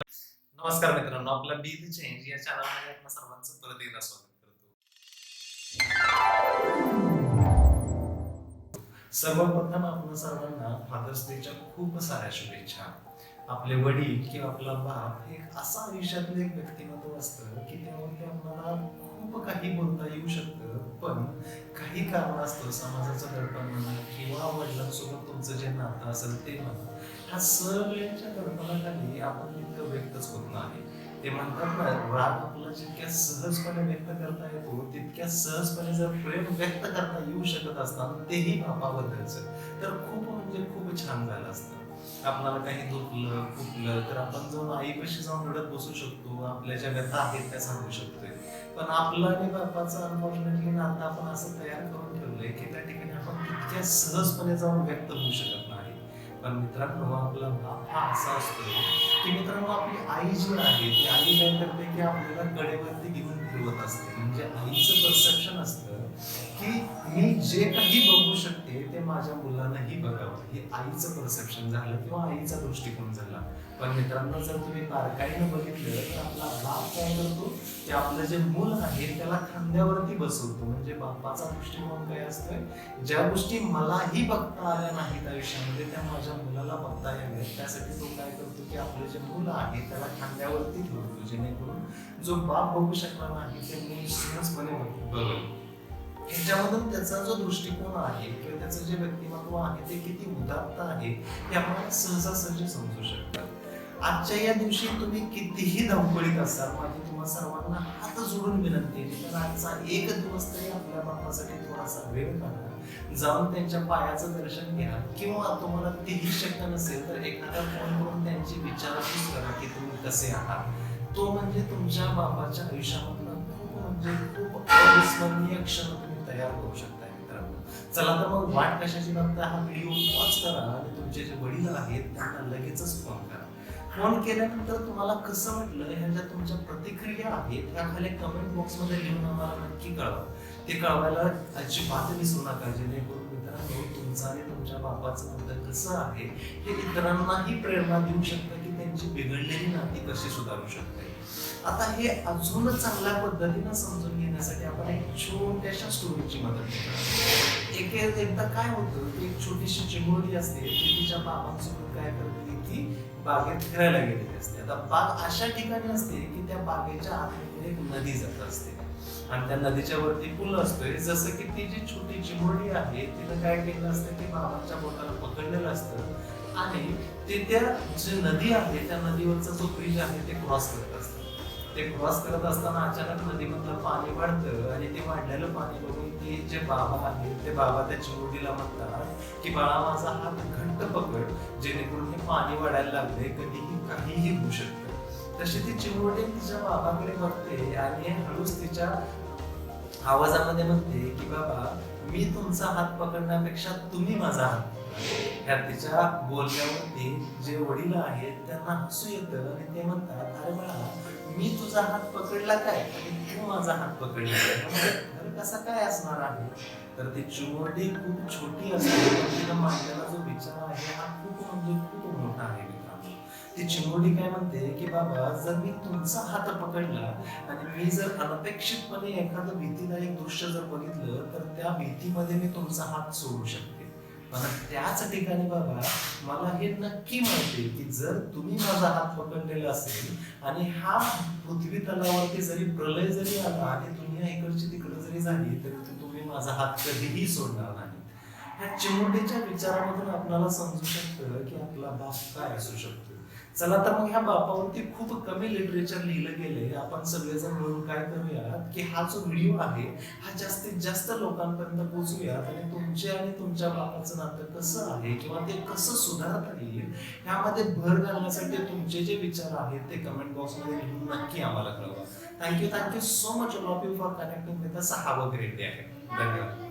नमस्कार मित्रांनो आपला बी द चेंज या चॅनलमध्ये आपल्या सर्वांचं परत एकदा स्वागत करतो. सर्वप्रथम आपण सर्वांना फादर्स डेच्या खूप साऱ्या शुभेच्छा. आपले वडील किंवा आपला बाप हे एक आयुष्यातलं एक व्यक्तिमत्व असतं की त्यावरती आपल्याला खूप काही बोलता येऊ शकतं पण काही कारण असतं समाजाचं दडपण म्हणा किंवा वडिलांसोबत तुमचं जे नातं असेल ते म्हणा. ह्या सगळ्यांच्या दडपणाखाली आपण तितकं व्यक्तच होत नाही. ते म्हणतात ना राग आपला जितक्या सहजपणे व्यक्त करता येतो तितक्या सहजपणे जर प्रेम व्यक्त करता येऊ शकत असताना तेही बापाबद्दलचं तर खूप म्हणजे खूप छान झालं असतं. आपल्याला काही दुखलं फुटलं तर आपण जाऊन आईपाशी जाऊन रडत बसू शकतो. आपल्या ज्या व्यथा आहेत त्या सांगू शकतोय. पण आपला आणि बापाचं अनफॉर्च्युनेटली नातं आपण असं तयार करून ठेवलंय की त्या ठिकाणी आपण तितक्या सहजपणे जाऊन व्यक्त होऊ शकत नाही. पण मित्रांनो आपला बाप हा असा असतो. की मित्रांनो आपली आई जी आहे ती आई काय करते की आपल्याला कडेवरती घेऊन फिरवत असते. म्हणजे आईचं परसेप्शन असतं की मी जे काही बघू शकते ते माझ्या मुलांनाही बघावं. हे आईचं परसेप्शन झालं किंवा आईचा दृष्टिकोन झाला. पण मित्रांनो जर तुम्ही बारकाईनं बघितलं तर आपला बाप काय करतो? ते आपलं जे मूल आहे त्याला खांद्यावरती बसवतो. म्हणजे बापाचा दृष्टिकोन काय असतोय? ज्या गोष्टी मलाही बघता आल्या नाहीत आयुष्यामध्ये त्या माझ्या मुलाला बघता याव्यात. त्यासाठी तो काय करतो? की आपले जे मुलं आहे त्याला खांद्यावरती ठेवतो जेणेकरून जो बाप बघू शकणार नाही ते मूल सहजपणे बघेल. ह्याच्यामधून त्याचा जो दृष्टिकोन आहे किंवा त्याचं जे व्यक्तिमत्व आहे ते किती उदात्त आहे हे आपल्याला सहजासहजी समजू शकतात आजच्या या दिवशी तुम्ही कितीही धावपळीत असाल माझी तुम्हा सर्वांना हात जोडून विनंती आहे तर आजचा एक दिवस तरी आपल्या बापासाठी थोडासा वेळ काढा. जाऊन त्यांच्या पायाचं दर्शन घ्या किंवा तुम्हाला तेही शक्य नसेल तर एखादा फोन करून त्यांची विचारपूस करा की तुम्ही कसे आहात. तो म्हणजे तुमच्या बाबाच्या आयुष्यामधला खूप म्हणजे खूप अविस्मरणीय क्षण तुम्ही तयार करू शकता मित्रांनो. चला तर मग वाट कशाची बघता हा व्हिडिओ वॉच करा आणि तुमचे जे वडील आहेत त्यांना लगेचच फोन केल्यानंतर तुम्हाला कसं वाटलं? ह्याच्या तुमच्या प्रतिक्रिया आहेत त्या खाली कमेंट बॉक्समध्ये लिहून आम्हाला नक्की कळवा. ते कळवायला अजिबात विसरू नका जेणेकरून मित्रांनो तुमचं आणि तुमच्या बापाचं नातं कसं आहे हे इतरांनाही प्रेरणा देऊ शकतं की त्यांची बिघडलेली नाती कशी सुधारू शकते. आता हे अजून चांगल्या पद्धतीनं समजून घेण्यासाठी आपण एक छोट्याशा स्टोरीची मदत घेणार एक एकदा काय होतं की एक छोटीशी चिमुरडी असते ती तिच्या बाबांसोबत काय करते की बागेत फिरायला गेलेली असते. आता बाग अशा ठिकाणी असते की त्या बागेच्या आतमध्ये एक नदी जात असते. आणि त्या नदीच्या वरती पूल असतोय. जसं की ती जी छोटी चिमुरडी आहे तिनं काय केलं असतं की बाबांच्या बोटाला पकडलेलं असतं आणि ते त्या जी नदी आहे त्या नदीवरचा जो ब्रिज आहे ते क्रॉस करत असतं. ते क्रॉस करत असताना अचानक नदीमधलं पाणी वाढतं आणि ते वाढलेलं पाणी बघून ते जे बाबा आहेत ते बाबा त्या चिमुरडीला म्हणतात की बाळा माझा हात घट्ट पकड जेणेकरून हे पाणी वाढायला लागले कधीही काहीही होऊ शकतं. तशी ती चिमुरडी तिच्या बाबाकडे बघते आणि हळूच तिच्या आवाजामध्ये म्हणते की बाबा मी तुमचा हात पकडण्यापेक्षा तुम्ही माझा हात ह्या तिच्या बोलण्यावरती जे वडील आहेत त्यांना हसू येतं आणि ते म्हणतात अरे बाळा मी तुझा हात पकडला काय? आणि तू माझा हात पकडला काय? म्हणजे कसा काय असणार आहे? तर ती चिमुरडी खूप छोटी असते. पण मांडलेला जो विचार आहे हा खूप म्हणजे खूप मोठा आहे मित्रांनो. ती चिमुरडी काय म्हणते की बाबा जर मी तुमचा हात पकडला आणि मी जर अनपेक्षितपणे एखादं भीतीदायक दृश्य जर बघितलं तर त्या भीतीमध्ये मी तुमचा हात सोडू शकते. पण त्याच ठिकाणी बाबा मला हे नक्की माहिती की जर तुम्ही माझा हात पकडलेला असेल आणि हा पृथ्वी तलावरती जरी प्रलय जरी आला आणि दुनिया इकडची तिकडे जरी झाली तरी ते तुम्ही माझा हात कधीही सोडणार नाही. ह्या चिमुरडीच्या विचारामधून आपल्याला समजू शकतं की आपला बाप काय असू शकतो. चला तर मग ह्या बापावरती खूप कमी लिटरेचर लिहिलं गेलंय. आपण सगळेजण मिळून काय करूयात की हा जो व्हिडिओ आहे हा जास्तीत जास्त लोकांपर्यंत पोहोचूयात आणि तुमचे आणि तुमच्या बापाचं नातं कसं आहे किंवा ते कसं सुधारता येईल ह्यामध्ये भर घालण्यासाठी तुमचे जे विचार आहेत ते कमेंट बॉक्समध्ये लिहून नक्की आम्हाला कळवा. Thank you thank you so much all of you for connecting with us have a great day धन्यवाद.